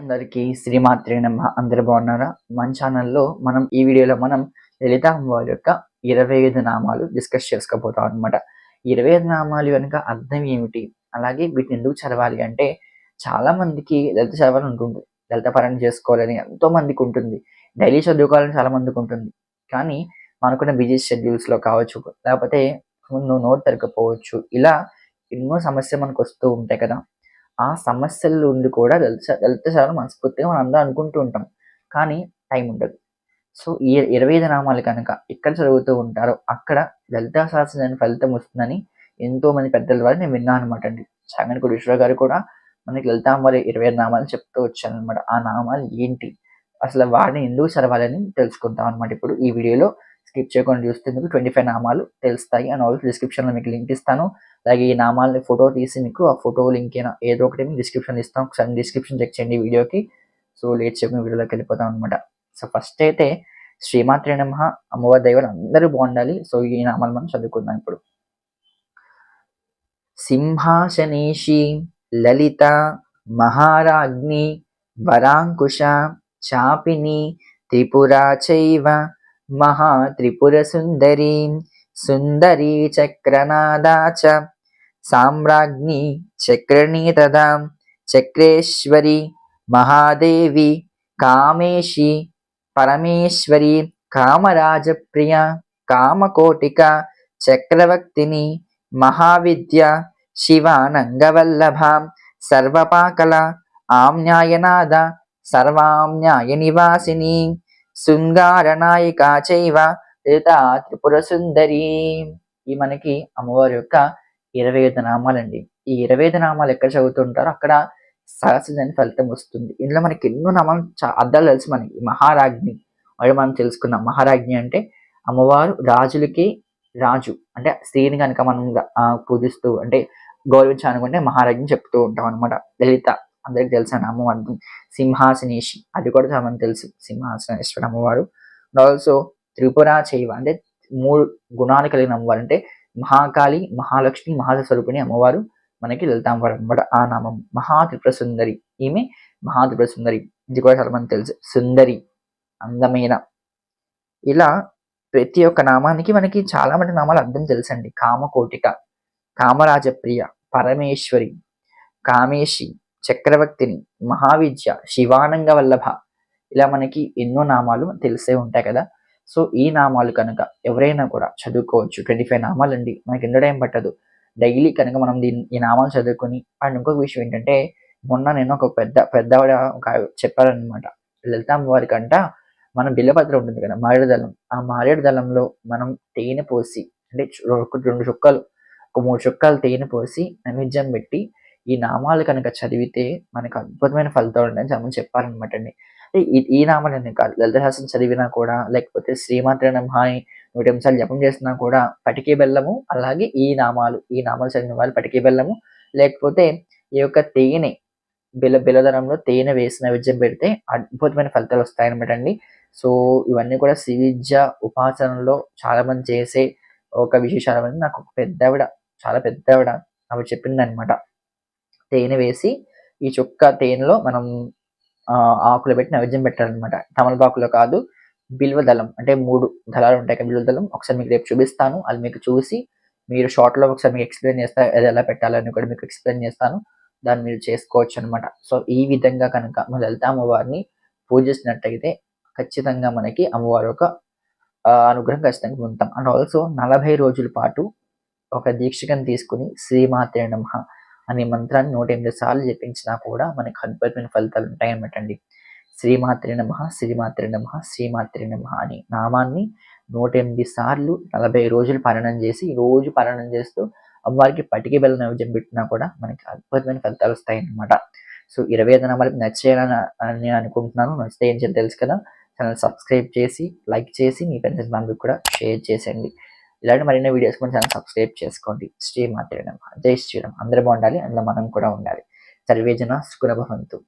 అందరికీ శ్రీమాత్రి నమ్మ అందరు బాగున్నారా? మన ఛానల్లో మనం ఈ వీడియోలో మనం లలిత అమ్మవారి యొక్క ఇరవై ఐదు నామాలు డిస్కస్ చేసుకోబోతాం అనమాట ఇరవై ఐదు నామాలు వెనుక అర్థం ఏమిటి? అలాగే వీటిని ఎందుకు చదవాలి అంటే చాలా మందికి లలిత చదవాలని ఉంటుంది. లలిత పరణ చేసుకోవాలని ఎంతో మందికి ఉంటుంది. డైలీ చదువుకోవాలని చాలా మందికి ఉంటుంది. కానీ మనకున్న బిజీ షెడ్యూల్స్లో కావచ్చు లేకపోతే ముందు నోట్ తరగకపోవచ్చు ఇలా ఎన్నో సమస్యలు మనకు వస్తూ ఉంటాయి కదా. ఆ సమస్యలు ఉండి కూడా దళిత దళిత చదవడం మనస్ఫూర్తిగా మనం అందరం అనుకుంటూ ఉంటాం. కానీ టైం ఉండదు. సో ఈ ఇరవై ఐదు నామాలు కనుక ఎక్కడ చదువుతూ ఉంటారో అక్కడ దళిత శాస్త్రం ఫలితం వస్తుందని ఎంతో మంది పెద్దల వారు నేను విన్నాను అనమాట అండి. సాగన్ కోటేశ్వర గారు కూడా మనకి లలితాంబరి ఇరవై ఐదు నామాలు చెప్తూ వచ్చారనమాట ఆ నామాలు ఏంటి? అసలు వాడిని ఎందుకు చదవాలని తెలుసుకుంటాం అనమాట ఇప్పుడు ఈ వీడియోలో. స్కిప్ చేయకుండా చూస్తే మీకు ట్వంటీ ఫైవ్ నామాలు తెలుస్తాయి. అండ్ ఆల్సో డిస్క్రిప్షన్లో మీకు లింక్ ఇస్తాను. అలాగే ఈ నామాలని ఫోటో తీసి మీకు ఆ ఫోటో లింక్ అయినా ఏదో ఒకటి మీకు డిస్క్రిప్షన్ ఇస్తాం. ఒకసారి డిస్క్రిప్షన్ చెక్ చేయండి వీడియోకి. సో లేట్ చెప్పిన వీడియోలోకి వెళ్ళిపోతాం అనమాట సో ఫస్ట్ అయితే శ్రీమాత్రి నమ. అమ్మవారి దైవాలు అందరూ బాగుండాలి. సో ఈ నామాలు మనం చదువుకుందాం ఇప్పుడు. సింహాసనేషి లలిత మహారాజ్ని వరాంకుశ చాపిని త్రిపురా చైవ సుందరీ సుందరీ చక్రనాదా చ. సామ్రాజ్ఞి చక్రణీ తదా. చక్రేశ్వరి మహాదేవి కామేషి పరమేశ్వరి కామరాజప్రియ కామకోటిక చక్రవర్తిని మహావిద్య శివానంగవల్లభ సర్వపాకల ఆమ్యాయనాద సర్వామ్యాయ నివాసిని శృంగారనాయిక చైవ లలిత త్రిపుర సుందరి ఈ మనకి అమ్మవారి యొక్క ఇరవై ఐదు నామాలండి. ఈ ఇరవై ఐదు నామాలు ఎక్కడ చదువుతుంటారో అక్కడ సహస్రజని ఫలితం వస్తుంది. ఇందులో మనకి ఎన్నో నామాలు అర్థాలు తెలుసు మనకి మహారాజ్ని వాళ్ళు మనం తెలుసుకున్నాం మహారాజ్ఞి అంటే అమ్మవారు రాజులకి రాజు. అంటే స్త్రీని కనుక మనం పూజిస్తూ అంటే గౌరవించాలనుకుంటే మహారాజ్ని చెప్తూ ఉంటాం అనమాట లలిత అందరికి తెలుసు అమ్మవారి సింహాసనేషి అది కూడా మనకు తెలుసు సింహాసనేశ్వర అమ్మవారు. ఆల్సో త్రిపుర చైవ అంటే మూడు గుణాలు కలిగిన అమ్మవారు అంటే మహాకాళి మహాలక్ష్మి మహాస్వరూపిణి అమ్మవారు మనకి లలితాంబరం అనమాట ఆ నామం. మహా త్రిపుర సుందరి ఈమె మహా త్రిపుర సుందరి ఇది కూడా చాలా మంది తెలుసు. సుందరి అందమైన. ఇలా ప్రతి ఒక్క నామానికి మనకి చాలా మంది నామాలు అర్థం తెలుసండి. కామకోటిక కామరాజప్రియ పరమేశ్వరి కామేశి చక్రవర్తిని మహావిద్య శివానంగ వల్లభ ఇలా మనకి ఎన్నో నామాలు తెలిసే ఉంటాయి కదా. సో ఈ నామాలు కనుక ఎవరైనా కూడా చదువుకోవచ్చు. ట్వంటీ ఫైవ్ నామాలు అండి మనకి ఎన్నో టైం పట్టదు. డైలీ కనుక మనం దీన్ని ఈ నామాలు చదువుకొని అండ్ ఇంకొక విషయం ఏంటంటే మొన్న నేను ఒక పెద్ద పెద్దవాడ ఒక చెప్పారనమాట లలితామ్మ వారి కంట మనం బిల్లపత్ర ఉంటుంది కదా మారేడు దళం. ఆ మారేడు దళంలో మనం తేనె పోసి అంటే రెండు చుక్కలు ఒక మూడు చుక్కలు తేనె పోసి నైవేద్యం పెట్టి ఈ నామాలు కనుక చదివితే మనకు అద్భుతమైన ఫలితాలు ఉంటాయని చెప్పని చెప్పారనమాట అండి. ఈ నామాలన్నీ కాదు? లలితశాస్త్రం చదివినా కూడా లేకపోతే శ్రీమాత్ర నమహాని నూట నిమిషాలు జపం చేసినా కూడా పటికే బెల్లము అలాగే ఈ నామాలు ఈ నామాలు చదివిన వాళ్ళు పటికే బెల్లము. లేకపోతే ఈ యొక్క తేనె బిల బిలదరంలో తేనె వేసిన విద్యం పెడితే అద్భుతమైన ఫలితాలు వస్తాయన్నమాట అండి. సో ఇవన్నీ కూడా శ్రీవిద్య ఉపాసనలో చాలా మంది చేసే ఒక విశేషాలు అనేది నాకు ఒక పెద్దవిడ చాలా పెద్దవిడ ఆవిడ చెప్పింది అనమాట తేనె వేసి ఈ చుక్క తేనెలో మనం ఆకులు పెట్టి నైవేద్యం పెట్టాలన్నమాట. తమలపాకులో కాదు బిల్వ దళం అంటే మూడు దళాలు ఉంటాయి బిల్వ దళం. ఒకసారి మీకు రేపు చూపిస్తాను అది మీకు చూసి మీరు షార్ట్లో ఒకసారి మీకు ఎక్స్ప్లెయిన్ చేస్తా అది ఎలా పెట్టాలని కూడా మీకు ఎక్స్ప్లెయిన్ చేస్తాను. దాన్ని మీరు చేసుకోవచ్చు అనమాట సో ఈ విధంగా కనుక మన లలిత అమ్మవారిని పూజిస్తున్నట్టయితే ఖచ్చితంగా మనకి అమ్మవారి యొక్క అనుగ్రహం ఖచ్చితంగా పొందుతాం. అండ్ ఆల్సో నలభై రోజుల పాటు ఒక దీక్షకం తీసుకుని శ్రీమాతే నమ. అనే మంత్రాన్ని నూట ఎనిమిది సార్లు జపించినా కూడా మనకు అద్భుతమైన ఫలితాలు ఉంటాయన్నమాటండి. శ్రీమాత్రి నమ శ్రీమాత్రి నమ శ్రీమాత్రి నమ అని నామాన్ని నూట ఎనిమిది సార్లు నలభై రోజులు పాలనం చేసి రోజు పాలనం చేస్తూ అమ్మవారికి పటికి బెల్ల నైవేద్యం పెట్టినా కూడా మనకి అద్భుతమైన ఫలితాలు వస్తాయి అన్నమాట సో ఇరవై ఐదు నామాలకి నచ్చేయాలని నేను అనుకుంటున్నాను. నచ్చితే ఏం చేయాలి తెలుసు కదా. ఛానల్ సబ్స్క్రైబ్ చేసి లైక్ చేసి మీ ఫ్రెండ్స్ బంధువులకు కూడా షేర్ చేసేయండి. ఇలాంటి మరిన్ని వీడియోస్ కూడా ఛానల్ సబ్స్క్రైబ్ చేసుకోండి. శ్రీ మాత్రమే జై శ్రీరామ్. అందరూ బాగుండాలి. అందులో మనం కూడా ఉండాలి. సర్వేజన సుఖభవంతు